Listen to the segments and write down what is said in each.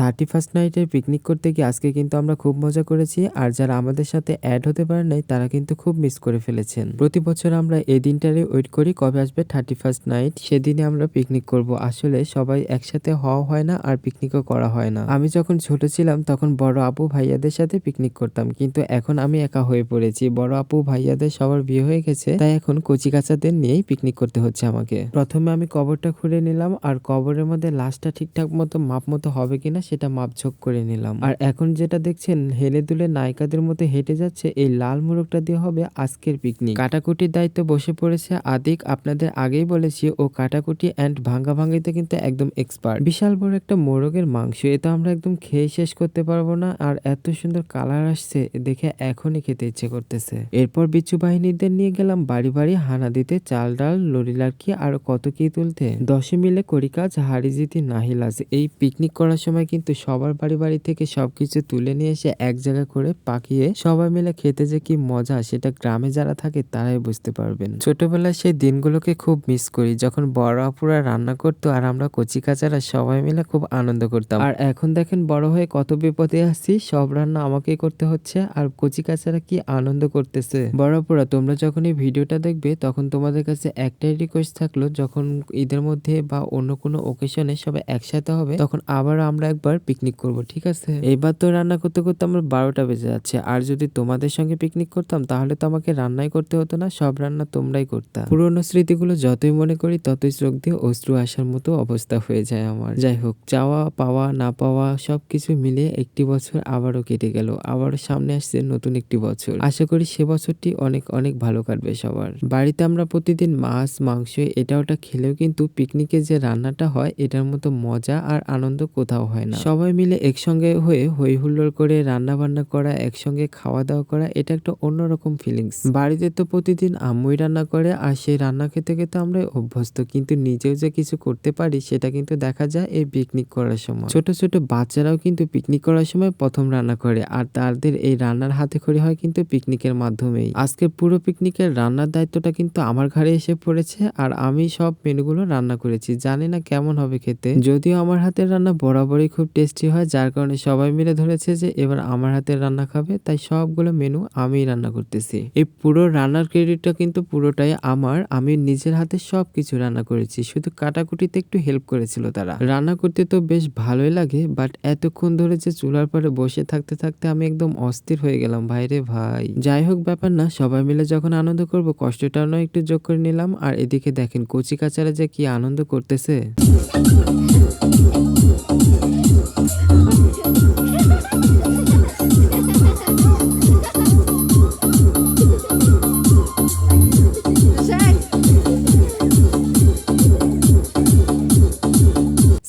Thirty first নাইটের picnic করতে গিয়ে আজকে কিন্তু আমরা খুব মজা করেছি। আর যারা আমাদের সাথে অ্যাড হতে পারে নাই, তারা কিন্তু খুব মিস করে ফেলেছেন। প্রতি বছর আমরা এই দিনটারে ওয়েট করি, কবে আসবে থার্টি ফার্স্ট নাইট? সেদিনে আমরা পিকনিক করব। আসলে সবাই একসাথে হওয়া হয় না আর পিকনিকও করা হয় না। আমি যখন ছোট ছিলাম, তখন বড় আপু ভাইয়াদের সাথে পিকনিক করতাম। কিন্তু এখন আমি একা হয়ে পড়েছি। বড় আপু ভাইয়াদের সবার বিয়ে হয়ে গেছে, তাই এখন কচি কাচাদের নিয়েই পিকনিক করতে হচ্ছে আমাকে। প্রথমে আমি কবরটা খুঁড়ে নিলাম। আর কবরের মধ্যে লাশটা ঠিকঠাক মতো মাপ মতো হবে কিনা সেটা মাপঝোক করে নিলাম। আর এখন যেটা দেখছেন, হেলে দুলে নায়িকাদের মতো হেঁটে যাচ্ছে এই লাল মোরগটা দিয়ে হবে আজকের পিকনিক কাটাকুটির দায়িত্ব বসে পড়েছে আদিক। আপনাদের আগেই বলেছি, ও কাটাকুটি অ্যান্ড ভাঙ্গা ভাঙ্গিতে কিন্তু একদম এক্সপার্ট বিশাল বড় একটা মোরগের মাংস এটা আমরা একদম খেয়ে শেষ করতে পারব না। আর এত সুন্দর কালার আসছে, দেখে এখনই খেতে ইচ্ছে করতেছে। এরপর বিচ্ছু বাহিনীদের নিয়ে গেলাম বাড়ি বাড়ি, হানা দিতে, চাল ডাল লরিলারকি আর কত কি তুলতে। দশে মিলে করি কাজ হাড়ি জিতি নাহিলাস এই পিকনিক করার সময় কিন্তু সবার বাড়ি বাড়ি থেকে সবকিছু তুলে নিয়ে এসে এক জায়গা করে পাকিয়ে সবাই মিলে খেতে যে কি মজা সেটা গ্রামে যারা থাকে তারাই বুঝতে পারবেন। ছোটবেলায় সেই দিনগুলোকে খুব মিস করি, যখন বড় আপুরা রান্না করতো আর আমরা কচি কাচারা সবাই মিলে খুব আনন্দ করতাম। আর এখন দেখেন বড় হয়ে কত বিপদে আসছি, সব রান্না আমাকেই করতে হচ্ছে আর কচি কাচারা কি আনন্দ করতেছে। বড় আপুরা, তোমরা যখন এই ভিডিওটা দেখবে তখন তোমাদের কাছে একটাই রিকোয়েস্ট থাকল, যখন ঈদের মধ্যে বা অন্য কোনো ওকেশনে সবাই একসাথে হবে, তখন আবার আমরা একবার পিকনিক করব, ঠিক আছে? এইবার তো রান্না করতে করতে আমার বারোটা বেজে যাচ্ছে। আর যদি তোমাদের সঙ্গে পিকনিক করতাম, তাহলে তো আমাকে রান্নাই করতে হতো না, সব রান্না তোমরাই করতা। পুরোনো স্মৃতিগুলো যতই মনে করি, ততই চোখ দিয়ে অশ্রু আসার মতো অবস্থা হয়ে যায় আমার। যাই হোক চাওয়া পাওয়া, না পাওয়া, সবকিছু মিলিয়ে একটি বছর আবারও কেটে গেল। আবারও সামনে আসছে নতুন একটি বছর। আশা করি সে বছরটি অনেক অনেক ভালো কাটবে সবার। বাড়িতে আমরা প্রতিদিন মাছ, মাংস, এটা ওটা খেলেও কিন্তু পিকনিকে যে রান্নাটা হয়, এটার মতো মজা আর আনন্দ কোথাও হয় না। সবাই মিলে একসঙ্গে হয়ে হই হুল্লোড় করে রান্না বান্না করা, একসঙ্গে খাওয়া দাওয়া করা, এটা একটা অন্যরকম ফিলিংস বাড়িতে তো প্রতিদিন আম্মুই রান্না করে, আর সেই রান্না খেতে খেতে আমরা অভ্যস্ত। কিন্তু নিজেও যে কিছু করতে পারি, সেটা কিন্তু দেখা যায় এই পিকনিক করার সময়। ছোট ছোট বাচ্চারাও কিন্তু পিকনিক করার সময় প্রথম রান্না করে, আর তাদের এই রান্নার হাতে খড়ি হয় কিন্তু পিকনিকের মাধ্যমেই। আজকে পুরো পিকনিকের রান্নার দায়িত্বটা কিন্তু আমার ঘরে এসে পড়েছে, আর আমি সব মেনুগুলো রান্না করেছি। জানি না কেমন হবে খেতে। যদিও আমার হাতের রান্না বরাবরই খুব টেস্টি হয়, যার কারণে সবাই মিলে ধরেছে যে এবার আমার হাতের রান্না খাবে, তাই সবগুলো মেনু আমিই রান্না করতেছি। এই পুরো রান্নার ক্রেডিটটা কিন্তু পুরোটাই আমার, আমি নিজের হাতে সব কিছু রান্না করেছি, শুধু কাটাকুটিতে একটু হেল্প করেছিল তারা। রান্না করতে তো বেশ ভালোই লাগে বাট এতক্ষণ ধরে যে চুলার পরে বসে থাকতে থাকতে আমি একদম অস্থির হয়ে গেলাম ভাইরে ভাই। যাই হোক ব্যাপার না, সবাই মিলে যখন আনন্দ করব, কষ্টটাও নয়, একটু যোগ করে নিলাম, আর এদিকে দেখেন কচি কাচারা যে কি আনন্দ করতেছে।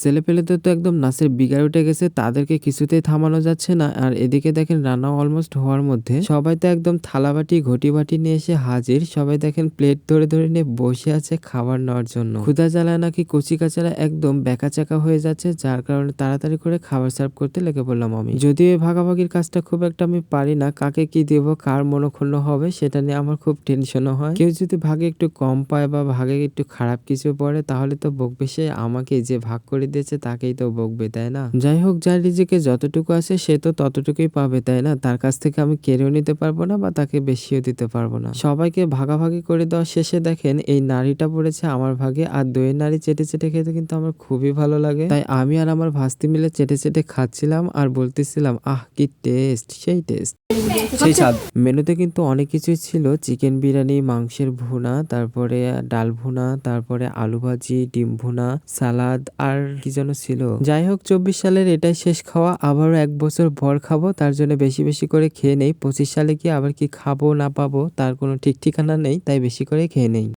ছেলেপেলেদের তো একদম নাচের বিগার উঠে গেছে, তাদেরকে কিছুতেই থামানো যাচ্ছে না। আর এদিকে দেখেন রান্না অলমোস্ট হওয়ার মধ্যে সবাই তো একদম থালাবাটি ঘটি বাটি নিয়ে এসে হাজির। সবাই দেখেন প্লেট ধরে ধরে নিয়ে বসে আছে খাবার নেওয়ার জন্য। ক্ষুদা জ্বালায় নাকি কচি কাচারা একদম বেকাচাকা হয়ে যাচ্ছে, যার কারণে তাড়াতাড়ি করে খাবার সার্ভ করতে লেগে পড়লাম আমি। যদিও এই ভাগাভাগির কাজটা খুব একটা আমি পারি না, কাকে কি দেব, কার মনোক্ষুণ্ণ হবে সেটা নিয়ে আমার খুব টেনশনও হয়। কেউ যদি ভাগে একটু কম পায় বা ভাগে একটু খারাপ কিছু পড়ে, তাহলে তো বকবে সে আমাকে যে ভাগ করে দিয়েছে তাকেই তো বকবে তাই না? যাই হোক যার নিজেকে যতটুকু আছে সে তো ততটুকুই পাবে তাই না? তার কাছ থেকে আমি কেড়েও নিতে পারব না বা তাকে বেশিও দিতে পারব না। সবাইকে ভাগাভাগি করে দেওয়া শেষে দেখেন এই নারীটা পড়েছে আমার ভাগে আর দইয়ের নারী চেটে চেটে খেতে কিন্তু আমার খুবই ভালো লাগে। তাই আমি আর আমার ভাস্তি মিলে চেটে চেটে খাচ্ছিলাম আর বলতেছিলাম আহ কি টেস্ট সেই টেস্ট। সেই স্বাদ। মেনুতে কিন্তু অনেক কিছুই ছিল চিকেন বিরিয়ানি মাংসের ভুনা তারপরে ডাল ভুনা তারপরে আলু ভাজি ডিম ভুনা সালাদ আর কি যেন ছিল। যাই হোক চব্বিশ সালের এটাই শেষ খাওয়া, আবারও এক বছর ভর খাব, তার জন্য বেশি বেশি করে খেয়ে নেই। পঁচিশ সালে কি আবার কি খাব না পাবো, তার কোনো ঠিক ঠিকানা নেই, তাই বেশি করে খেয়ে নেই।